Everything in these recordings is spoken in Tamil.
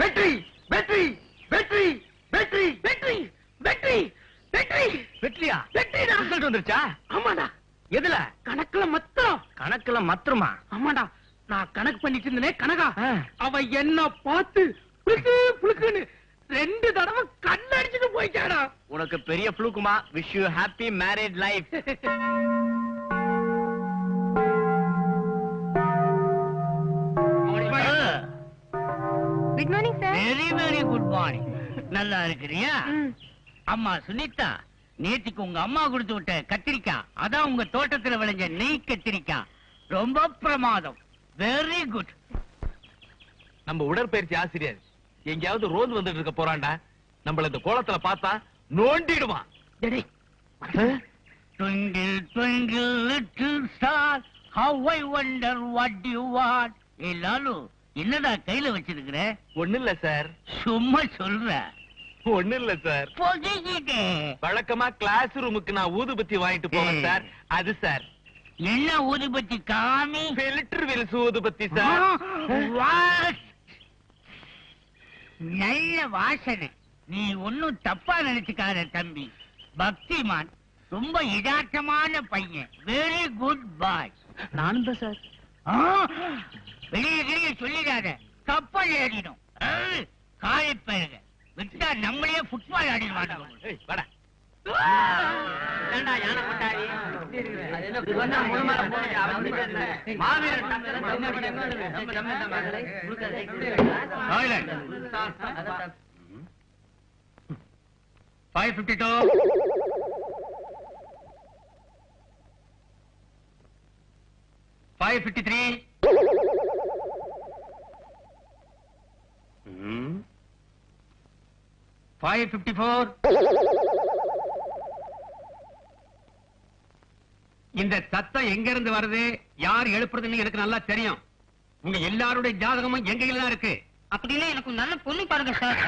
வெற்றி வெற்றி வெற்றி வெற்றி வெற்றி வெற்றி வெற்றி. வெற்றியா? வெற்றிடா. ரிசல்ட் வந்துருச்சா? ஆமாடா. எதுல? கணக்குல மொத்தம். கணக்குல மத்துருமா? ஆமாடா. நான் கணக்கு பண்ணிட்டு இருந்தேனே கனகா. அவ என்ன பார்த்து புளுக்கு புளுக்குன்னு ரெண்டு தடவை கண்ணடிச்சுட்டு போயிட்டாடா. உனக்கு பெரிய ஃப்ளூக்குமா wish you happy married life good morning sir very very good morning நல்லா இருக்கிறியா? அம்மா சுனிதா நேத்துக்கு உங்க அம்மா கொடுத்து விட்ட கத்திரிக்காய் அதான் உங்க தோட்டத்துல விளைஞ்ச நெய் கத்திரிக்காய் ரொம்ப பிரமாதம். வெரி குட் நம்ம உடற்பயிற்சி ஆசிரியர் எங்கேயாவது ரோந்து வந்துட்டு இருக்க போறான்டா நம்மள இந்த கோலத்துல பார்த்தா நோண்டிடுவான். Twinkle, twinkle, little star, how I wonder what you want. ஏ லாலு என்னடா கையில வச்சிருக்கிற? ஒண்ணு இல்ல சார். சும்மா சொல்ற. ஒண்ணு இல்ல சார். வழக்கமா கிளாஸ் ரூமுக்கு நான் ஊதுபத்தி வாங்கிட்டு போவேன் சார். அது சார். என்ன ஊதுபத்தி காமி? ஃபில்டர் வில்ஸ் ஊதுபத்தி சார்? நல்ல வாசனை. நீ ஒன்னும் தப்பா நினைச்சுக்காத தம்பி. பக்திமான் ரொம்ப யதார்த்தமான பையன். வெரி குட் பாய் நானும் தான் சார். வெளியே வெளியே சொல்லிடாத. கப்பல் ஏறிடும். காயப்பருக விட்டா நம்மளே football ஆடிடுவாங்க. Five fifty two five fifty three five fifty four இந்த சத்தம் எங்க இருந்து வருது? யார் எழுப்புறதுன்னு எனக்கு நல்லா தெரியும். உங்க எல்லாருடைய ஜாதகமும் எங்க தான் இருக்கு? அப்படின்னா எனக்கு நல்ல பொண்ணு பாருங்க சார்.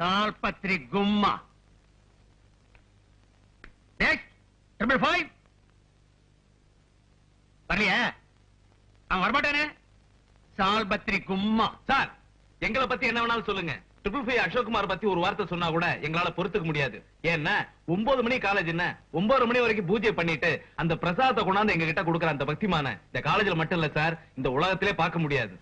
சால்பத்ரி கும்மா. ட்ரிபிள் ஃபைவ் வரலையா? அவன் வரமாட்டானே? சால்பத்ரி கும்மா. சார் எங்களை பத்தி என்ன வேணாலும் சொல்லுங்க. ட்ரிபிள் ஃபைவ் அசோக்குமார் பத்தி ஒரு வார்த்தை சொன்னா கூட எங்களால பொறுத்துக்க முடியாது. ஏன்னா ஒன்பது மணி காலேஜ் என்ன ஒன்பது மணி வரைக்கும் பூஜை பண்ணிட்டு அந்த பிரசாதத்தை கொண்டாந்து எங்க கிட்ட கொடுக்குற அந்த பக்திமான இந்த காலேஜ்ல மட்டும் இல்ல சார் இந்த உலகத்திலே பார்க்க முடியாது.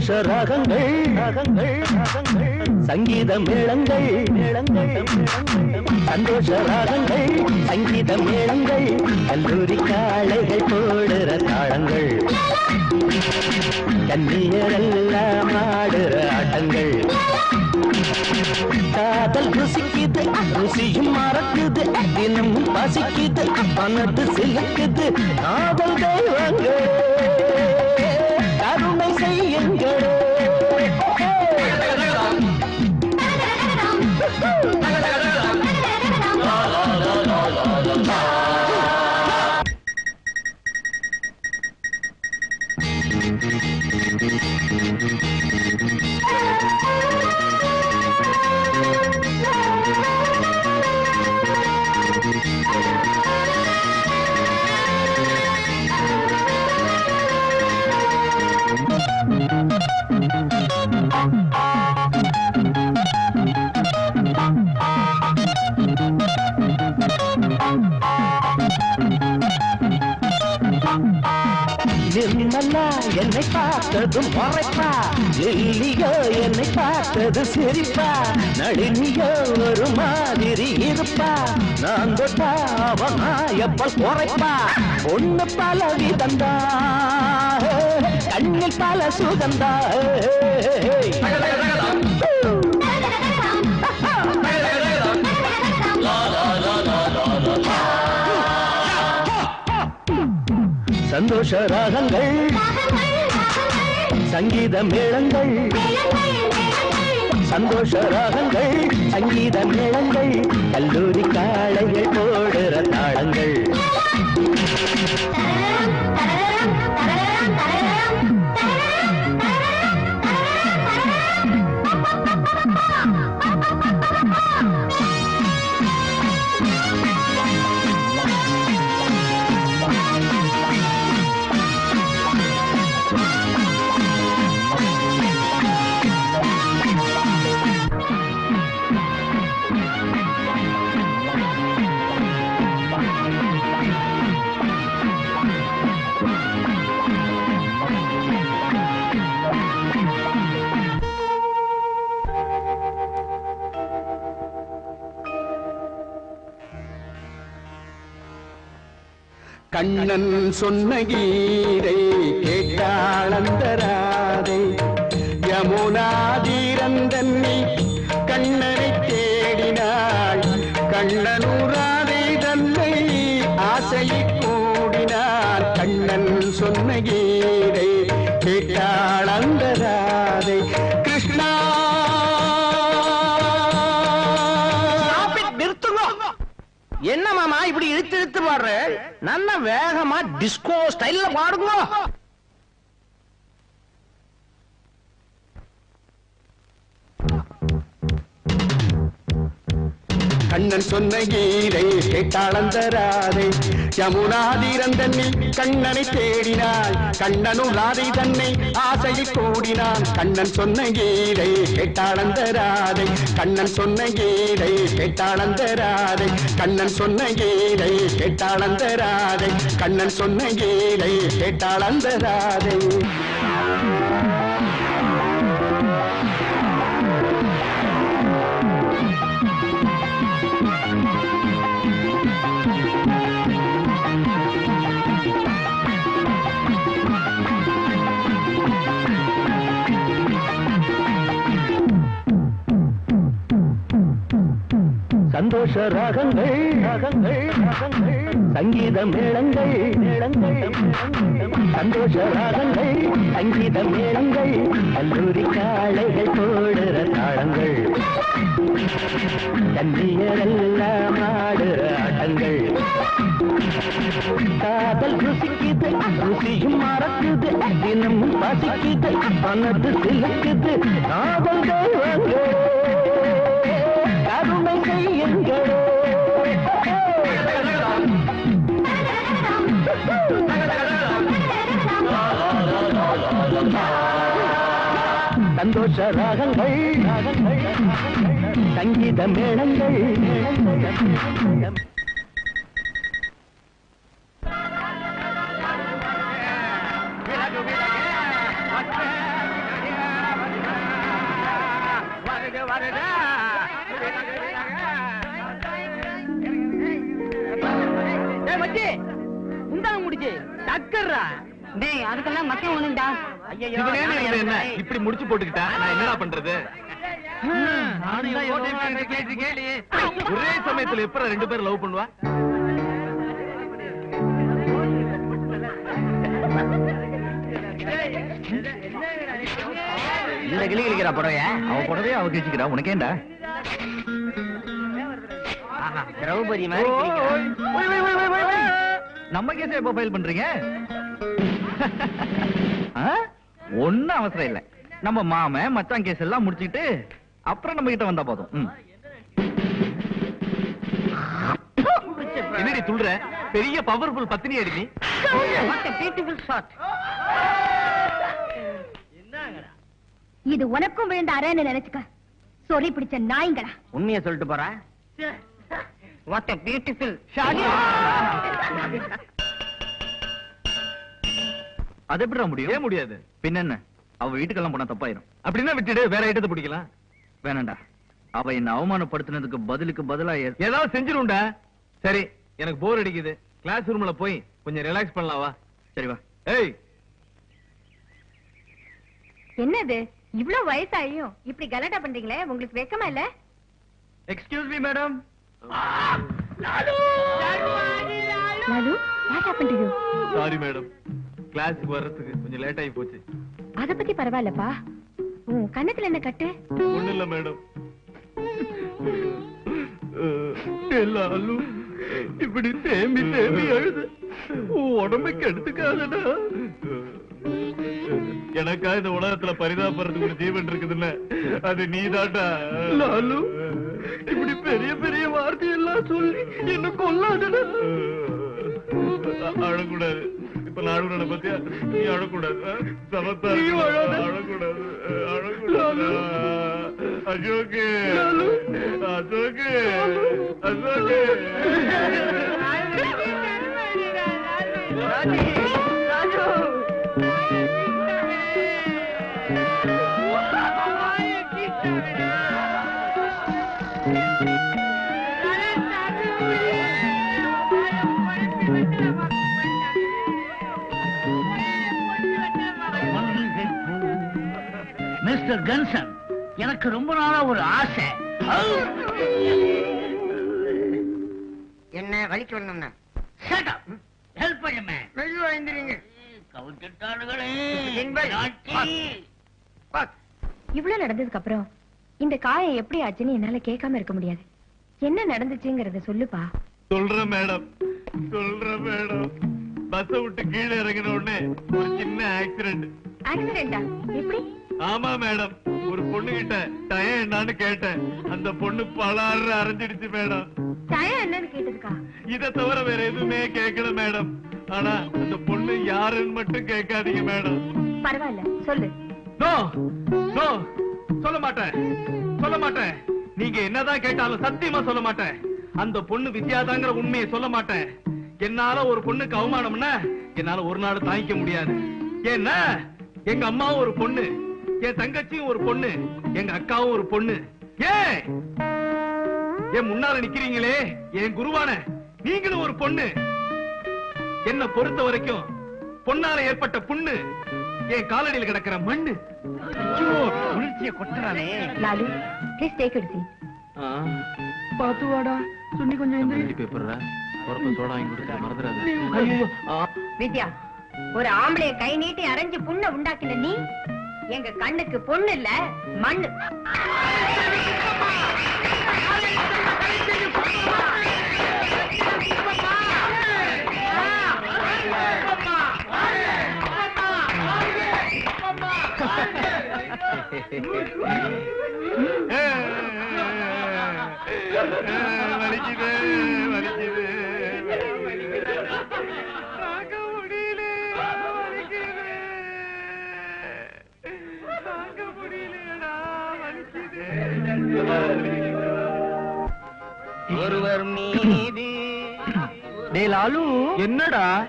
சந்தோஷ ரகங்கள் சங்கீத மேளங்கள் சந்தோஷ ராகங்கள் சங்கீத மேளங்கள் கல்லூரி காளைகள் போடுற தாளங்கள் கன்னியரெல்லாம் ஆடுற ஆட்டங்கள். காதல் ருசிக்குது ருசியும் மறக்குது தினமும் பசிக்குது பணத்து சிலுக்குது காதல் தெய்வங்கள். என்னை பார்த்ததும் மறைப்பா. எல்லியோ என்னை பார்த்தது சிரிப்பா. நளினியோ ஒரு மாதிரி இருப்பா. நான் தொட்டா அவன் எப்பல் குறைப்பா ஒண்ணு பல விதந்தா. கண்ணில் பல சுகந்தா. சந்தோஷ ராகங்கள். சங்கீத மேளங்கள். சந்தோஷ ராகங்கள். சங்கீத மேளங்கள். கல்லூரி காளைகள் போடுற தாளங்கள். கண்ணன் சொன்ன கீதை கேட்டாளந்தராதை என்ன மாமா இப்படி இழுத்து இழுத்து பாடுற? நல்ல வேகமா டிஸ்கோ ஸ்டைல்ல பாடுங்க. கண்ணன் சொன்ன கீதை கேட்டாளந்தராதை. யமுனாதிரந்தன்னி கண்ணனை தேடினாள். கண்ணனும் ராதை தன்னை ஆசையை கூடினான். கண்ணன் சொன்ன கீதை கேட்டாளந்தராதை. கண்ணன் சொன்ன கீதை கேட்டாளந்தராதை. கண்ணன் சொன்ன கீதை கேட்டாளந்தராதை. கண்ணன் சொன்ன கீதை கேட்டாளந்தராதை. சந்தோஷ ராகங்கள் ராகங்கள் ராகங்கள். சங்கீத மேளங்கள் மேளங்கள். சந்தோஷ ராகங்கள் சங்கீத மேளங்கள். கல்லூரி காளைகள் போடுற தாளங்கள். கன்னியரெல்லாம் ஆடுற ஆட்டங்கள். காதல் ருசிக்குது ருசியும் மறக்குது தினமும் பசிக்குது பணத்து சிலக்குது காதல் தெய்வங்களே செய்யுங்களே சந்தோஷ ராகங்கள் ராகங்கள் சங்கீத மேளங்கள் மேளங்கள் டேய் அதுக்கெல்லாம் மச்சம் ஒண்ணுடா இவன் என்ன இப்படி முடிச்சு போட்டுக்கிட்டா? நான் என்னடா பண்றது? ஒரே சமயத்துல எப்ப ரெண்டு பேரும் லவ் பண்ணுவா? இந்த கிளி கிளிக்கிற புடவைய. அவ கூடவே அவ கிழிச்சுக்கிறா. உனக்கேண்டா திரௌபதி மாதிரி. நம்ம கேஸ் எப்ப ஃபைல் பண்றீங்க? ஒண்ணும் அவசரம் இல்ல. நம்ம மாம மச்சான் கேஸ் எல்லாம் முடிச்சிட்டு அப்புறம் நம்ம கிட்ட வந்தா போதும். என்னடி துள்ற பெரிய பவர்ஃபுல் பத்தினி அடி நீ? What a beautiful shot. இது உனக்கும் விழுந்த அரேன்னு நினைச்சுக்க. சொறி பிடிச்ச நாய்ங்களா உண்மையை சொல்லிட்டு போறா? வாட் a beautiful அது எப்படிடா முடியும்? ஏன் முடியாது? பின்ன என்ன அவ வீட்டுக்கெல்லாம் போனா தப்பாயிரும். அப்படின்னா விட்டுடு வேற ஐட்டத்தை பிடிக்கலாம். வேணாண்டா. அவ என்ன அவமானப்படுத்தினதுக்கு பதிலுக்கு பதிலா எ- ஏதாவது செஞ்சிரும்டா. சரி எனக்கு போர் அடிக்குது. கிளாஸ் ரூம்ல போய் கொஞ்சம் ரிலாக்ஸ் பண்ணலாம் வா. சரி வா. ஏய். என்னது? இவ்ளோ வயசாயும் இப்படி கலாட்டா பண்றீங்களே? உங்களுக்கு வெக்கமா இல்ல? Excuse me madam Lalu what happen to you sorry madam கிளாஸுக்கு வர்றதுக்கு கொஞ்சம் லேட் ஆகி போச்சு. அத பத்தி பரவாயில்லப்பா. உன் கண்ணத்துல என்ன கட்டு? ஒண்ணு இல்ல மேடம் எல்லாரும் இப்படி தேம்பி தேம்பி அழுது. உன் உடம்புக்கு எடுத்துக்காதடா. எனக்கா இந்த உலகத்துல பரிதாபப்படுறதுக்கு ஒரு ஜீவன் இருக்குதுல்ல அது நீதாண்டா லாலு இப்படி பெரிய பெரிய வார்த்தையெல்லாம் சொல்லி என்ன கொல்லாதடா. அழக்கூடாது. இப்ப நான் அழுகுறத பத்தியா? நீ அழக்கூடாது? சமத்தா. அழக்கூடாது. அழக்கூடாது. அசோக்கு. அசோக்கு. அசோக்கு. மிஸ்டர் கன்சன் எனக்கு ரொம்ப நாளா ஒரு ஆசை. என்ன வலிக்கு வரணும்னா? ஹெல்ப் பண்ணுமே. மெதுவா எழுந்திரிங்க. கவுத்துட்டானுகளே இன்பை. நாட்டி. இவ்ளோ நடந்ததுக்கு அப்புறம் இந்த காயம் எப்படி ஆச்சுன்னு என்னால கேட்காம இருக்க முடியாது. என்ன நடந்துச்சுங்கறத சொல்லுப்பா. சொல்றேன் மேடம் சொல்றேன் மேடம். பஸ் விட்டு கீழே இறங்கின உடனே ஒரு சின்ன ஆக்சிடென்ட் ஆக்சிடென்டா எப்படி? ஆமா மேடம். ஒரு பொண்ணு கிட்ட டயம் என்னன்னு கேட்டேன். அந்த பொண்ணு பலாறு அரைஞ்சிடுச்சு மேடம். டயம் என்னன்னு கேட்டதுக்கா? இத தவிர வேற எதுவுமே கேட்கல மேடம். ஆனா அந்த பொண்ணு யாருன்னு மட்டும் கேட்காதீங்க மேடம். பரவாயில்ல சொல்லு. நோ நோ சொல்ல மாட்டேன். சொல்ல மாட்டேன். நீங்க என்னதான் கேட்டாலும் சத்தியமா சொல்ல மாட்டேன். அந்த பொண்ணு வித்யாதாங்கிற உண்மையை சொல்ல மாட்டேன். என்னால ஒரு பொண்ணுக்கு அவமானம்னா என்னால ஒரு நாள் தாங்கிக்க முடியாது. ஏன்னா எங்க அம்மாவும் ஒரு பொண்ணு. என் தங்கச்சியும் ஒரு பொண்ணு எங்க அக்காவும் ஒரு பொண்ணு. ஏன் என் முன்னால நிக்கிறீங்களே என் குருவான நீங்களும் ஒரு பொண்ணு. என்ன பொறுத்த வரைக்கும் பொண்ணால ஏற்பட்ட புண்ணு என் காலடியில் கிடக்கிற மண்ணு. உணர்ச்சியை கொட்டுறானே. Lalu please take it seat பாத்து வாடா சுண்ணி கொஞ்சம் எந்திரி. பேப்பர்ல பொறப்ப சோடா வாங்கி கொடுக்க மறந்துடாது. வித்யா ஒரு ஆம்பளைய கை நீட்டி அரைஞ்சு புண்ணை உண்டாக்கின நீ? எங்க கண்ணுக்கு பொண்ணு இல்ல மண்ணு. வலிக்குது வலிக்குது. ஒருவர் மீது. லாலு. என்னடா?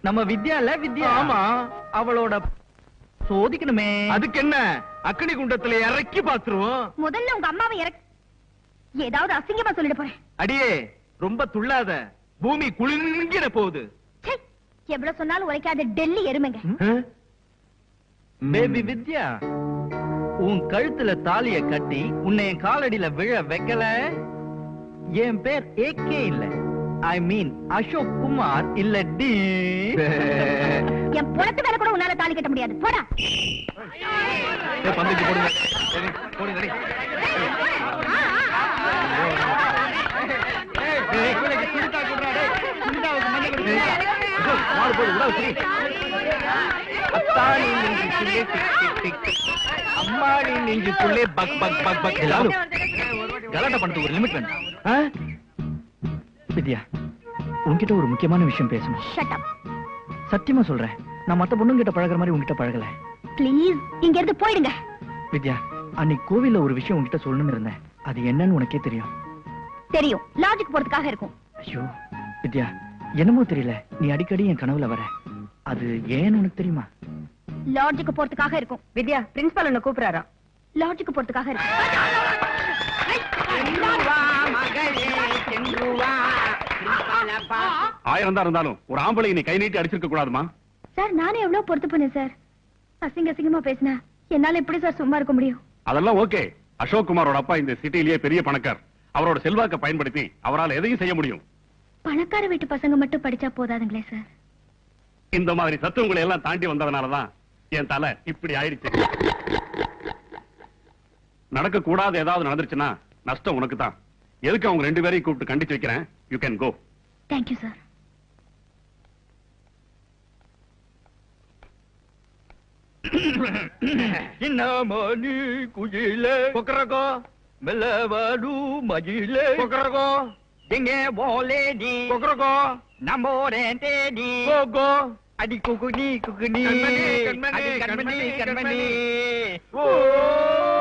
நம்ம வித்யால வித்யா? ஆமா. அவளோட சோதிக்கணுமே. அதுக்கு என்ன அக்னி குண்டத்துல இறக்கி பாத்துருவோம் முதல்ல உங்க அம்மாவை இறக் ஏதாவது அசிங்கமா சொல்லிட போறேன். அடியே ரொம்ப துள்ளாத. பூமி குளிர்கிற போகுது எவ்வளவு சொன்னாலும் உரைக்காத டெல்லி எருமைங்க. பேபி வித்யா? உன் கழுத்துல தாலிய கட்டி உன்னை என் காலடியில விழ வைக்கல என் பேர் ஏகே இல்ல ஐ மீன் அசோக் குமார் இல்ல டி என் புறத்து மேல கூட உன்னால தாலி கட்ட முடியாது போடா பந்துக்கு போடுங்க மாடு போடு. அம்மாடி நெஞ்சுக்குள்ளே பக் பக் பக் பக் லாலு, கலாட்டா பண்ணது ஒரு லிமிட் வேணும். ஆ? வித்யா உன்கிட்ட ஒரு முக்கியமான விஷயம் பேசணும். ஷட் அப் சத்தியமா சொல்றேன். நான் மத்த பொண்ணுங்கிட்ட பழகுற மாதிரி உன்கிட்ட பழகல. ப்ளீஸ் இங்க இருந்து போயிடுங்க. வித்யா அன்னைக்கு கோவில்ல ஒரு விஷயம் உன்கிட்ட சொல்லணும்னு இருந்தேன். அது என்னன்னு உனக்கே தெரியும். தெரியும். லாஜிக் போறதுக்காக இருக்கும். ஐயோ வித்யா என்னமோ தெரியல. நீ அடிக்கடி என் கனவுல வர. அது ஏன்னு உனக்கு தெரியுமா? லாட்ஜுக்கு போறதுக்காக இருக்கும். வித்யா பிரின்சிபால் உன்னை கூப்பிடுறாராம் லாட்ஜுக்கு போறதுக்காக இருக்கும். ஆயிரம் தான் இருந்தாலும் ஒரு ஆம்பளை நீ கை நீட்டி அடிச்சிருக்க கூடாதுமா? சார் நானே எவ்வளவு பொறுத்து பண்ணேன் சார்? அசிங்க அசிங்கமா பேசினேன் என்னால எப்படி சார் சும்மா இருக்க முடியும்? அதெல்லாம் ஓகே. அசோக் குமாரோட அப்பா இந்த சிட்டிலேயே பெரிய பணக்கார். அவரோட செல்வாக்க பயன்படுத்தி அவரால் எதையும் செய்ய முடியும். பணக்கார வீட்டு பசங்க மட்டும் படிச்சா போதாதுங்களே சார். இந்த மாதிரி சத்துவங்களை எல்லாம் தாண்டி வந்ததுனாலதான் என் தலை இப்படி ஆயிடுச்சு. நடக்க கூடாது ஏதாவது நடந்துருச்சுன்னா நஷ்டம் உனக்கு தான் எதுக்கு அவங்க ரெண்டு பேரையும் கூப்பிட்டு கண்டிச்சு வைக்கிறேன்? You can go thank you sir Chinnamani குயிலே. கொக்கரக்கோ மெல்லவாடு மயிலே. போலே நீ. கொக்கரக்கோ நம்மோரேன் தேடி. கோகோ Adik kuku ni, kuku ni. Kan manis, Kan manis, Kan manis, Kan? Kan? Kan? Kan? Oh.